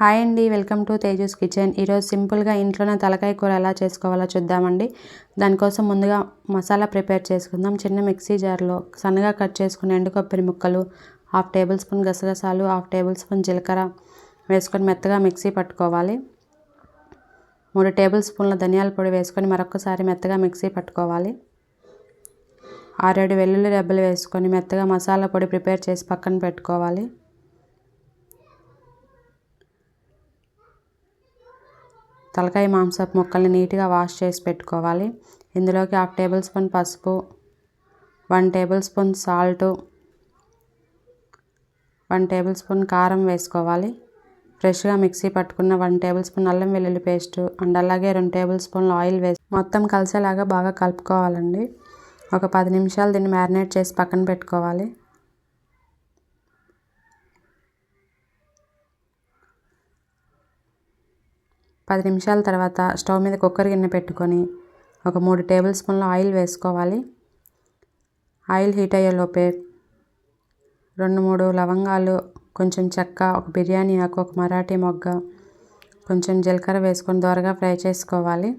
Hi అండి welcome to Tejas kitchen. ఈరోజు సింపుల్గా ఇంట్లోనే తలకాయ కూర ఎలా చేసుకోవాలో చూద్దామండి. దానికోసం ముందుగా మసాలా ప్రిపేర్ చేసుకుందాం. చిన్న మిక్సీ జార్లో సన్నగా కట్ చేసుకుని ఎండు కొబ్బరి ముక్కలు హాఫ్ టేబుల్ స్పూన్ గసగసాలు హాఫ్ టేబుల్ స్పూన్ జీలకర్ర వేసుకొని మెత్తగా మిక్సీ పట్టుకోవాలి. మూడు టేబుల్ స్పూన్ల ధనియాల పొడి వేసుకొని మరొకసారి మెత్తగా మిక్సీ పట్టుకోవాలి. ఆరేడు వెల్లుల్లి రెబ్బలు వేసుకొని మెత్తగా మసాలా పొడి ప్రిపేర్ చేసి పక్కన పెట్టుకోవాలి. తలకాయ మాంసపు ముక్కల్ని నీట్గా వాష్ చేసి పెట్టుకోవాలి. ఇందులోకి హాఫ్ టేబుల్ స్పూన్ పసుపు one tablespoon salt one tablespoon కారం వేసుకోవాలి. ఫ్రెష్గా మిక్సీ పట్టుకున్న వన్ టేబుల్ స్పూన్ అల్లం వెల్లుల్లి పేస్ట్ అండ్ అలాగే రెండు టేబుల్ స్పూన్లు ఆయిల్ వేసి మొత్తం కలిసేలాగా బాగా కలుపుకోవాలండి. ఒక పది నిమిషాలు దీన్ని మ్యారినేట్ చేసి పక్కన పెట్టుకోవాలి. పది నిమిషాల తర్వాత స్టవ్ మీద కుక్కర్ గిన్నె పెట్టుకొని ఒక మూడు టేబుల్ స్పూన్ల ఆయిల్ వేసుకోవాలి. ఆయిల్ హీట్ అయ్యేలోపే రెండు మూడు లవంగాలు కొంచెం చెక్క ఒక బిర్యానీ ఆకు ఒక మరాఠీ మొగ్గ కొంచెం జీలకర్ర వేసుకొని దోరగా ఫ్రై చేసుకోవాలి.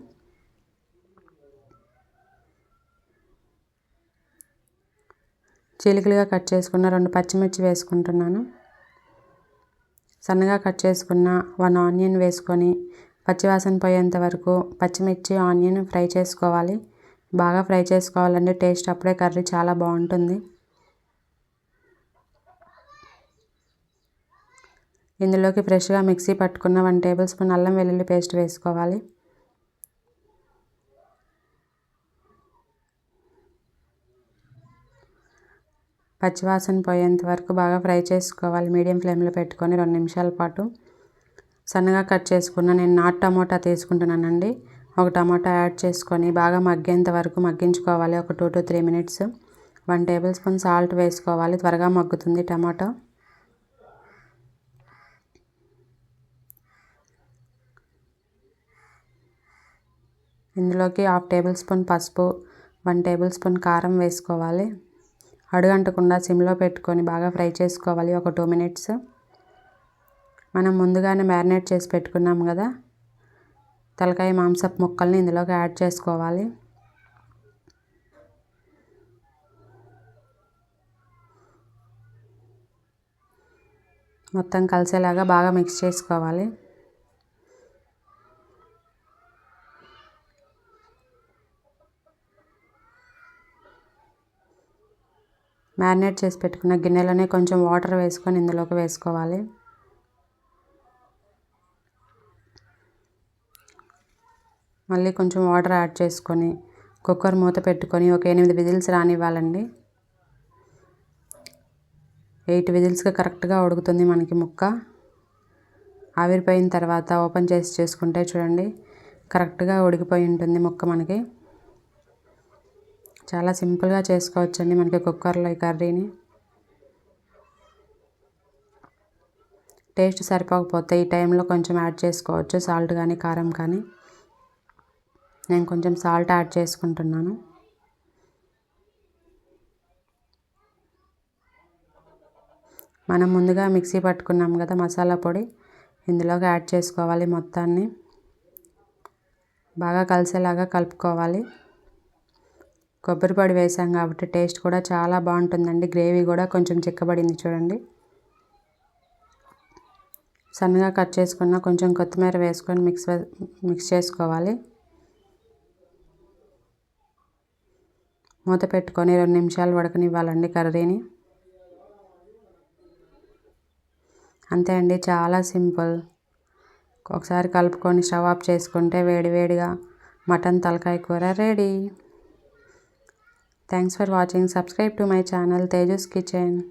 చీలికలుగా కట్ చేసుకున్న రెండు పచ్చిమిర్చి వేసుకుంటున్నాను. సన్నగా కట్ చేసుకున్న వన్ ఆనియన్ వేసుకొని పచ్చివాసన పోయేంత వరకు పచ్చిమిర్చి ఆనియన్ ఫ్రై చేసుకోవాలి. బాగా ఫ్రై చేసుకోవాలంటే టేస్ట్ అప్పుడే కర్రీ చాలా బాగుంటుంది. ఇందులోకి ఫ్రెష్గా మిక్సీ పట్టుకున్న వన్ టేబుల్ స్పూన్ అల్లం వెల్లుల్లి పేస్ట్ వేసుకోవాలి. పచ్చివాసన పోయేంత వరకు బాగా ఫ్రై చేసుకోవాలి. మీడియం ఫ్లేమ్లో పెట్టుకొని రెండు నిమిషాల పాటు. సన్నగా కట్ చేసుకున్న నేను నాటు టమోటా తీసుకుంటున్నానండి. ఒక టమాటా యాడ్ చేసుకొని బాగా మగ్గేంత వరకు మగ్గించుకోవాలి. ఒక two to three minutes. One tablespoon salt వేసుకోవాలి. త్వరగా మగ్గుతుంది టమాటా. ఇందులోకి హాఫ్ టేబుల్ స్పూన్ పసుపు వన్ టేబుల్ స్పూన్ కారం వేసుకోవాలి. అడుగంటకుండా సిమ్లో పెట్టుకొని బాగా ఫ్రై చేసుకోవాలి. ఒక టూ మినిట్స్. మనం ముందుగానే మ్యారినేట్ చేసి పెట్టుకున్నాం కదా. తలకాయ మాంసపు ముక్కల్ని ఇందులోకి యాడ్ చేసుకోవాలి. మొత్తం కలిసేలాగా బాగా మిక్స్ చేసుకోవాలి. మ్యారినేట్ చేసి పెట్టుకున్న గిన్నెలోనే కొంచెం వాటర్ వేసుకొని ఇందులోకి వేసుకోవాలి. మళ్ళీ కొంచెం వాటర్ యాడ్ చేసుకొని కుక్కర్ మూత పెట్టుకొని ఒక ఎనిమిది విజిల్స్ రానివ్వాలండి. ఎయిట్ విజిల్స్గా కరెక్ట్గా ఉడుకుతుంది మనకి ముక్క. ఆవిరిపోయిన తర్వాత ఓపెన్ చేసి చేసుకుంటే చూడండి కరెక్ట్గా ఉడికిపోయి ఉంటుంది ముక్క మనకి. చాలా సింపుల్గా చేసుకోవచ్చండి మనకి కుక్కర్లో ఈ కర్రీని. టేస్ట్ సరిపోకపోతే ఈ టైంలో కొంచెం యాడ్ చేసుకోవచ్చు సాల్ట్ కానీ కారం కానీ. నేను కొంచెం సాల్ట్ యాడ్ చేసుకుంటున్నాను. మనం ముందుగా మిక్సీ పట్టుకున్నాం కదా మసాలా పొడి ఇందులోకి యాడ్ చేసుకోవాలి మొత్తాన్ని. బాగా కలిసేలాగా కలుపుకోవాలి. కొబ్బరి పొడి వేసాం కాబట్టి టేస్ట్ కూడా చాలా బాగుంటుందండి. గ్రేవీ కూడా కొంచెం చిక్కబడింది చూడండి. సన్నగా కట్ చేసుకున్న కొంచెం కొత్తిమీర వేసుకొని మిక్స్ మిక్స్ చేసుకోవాలి. మూత పెట్టుకొని రెండు నిమిషాలు ఉడకనివ్వాలండి కర్రీని. అంతే అండి చాలా సింపుల్. ఒకసారి కలుపుకొని స్టవ్ ఆఫ్ చేసుకుంటే వేడివేడిగా మటన్ తలకాయ కూర ready. Thanks for watching. Subscribe to my channel Tejas kitchen.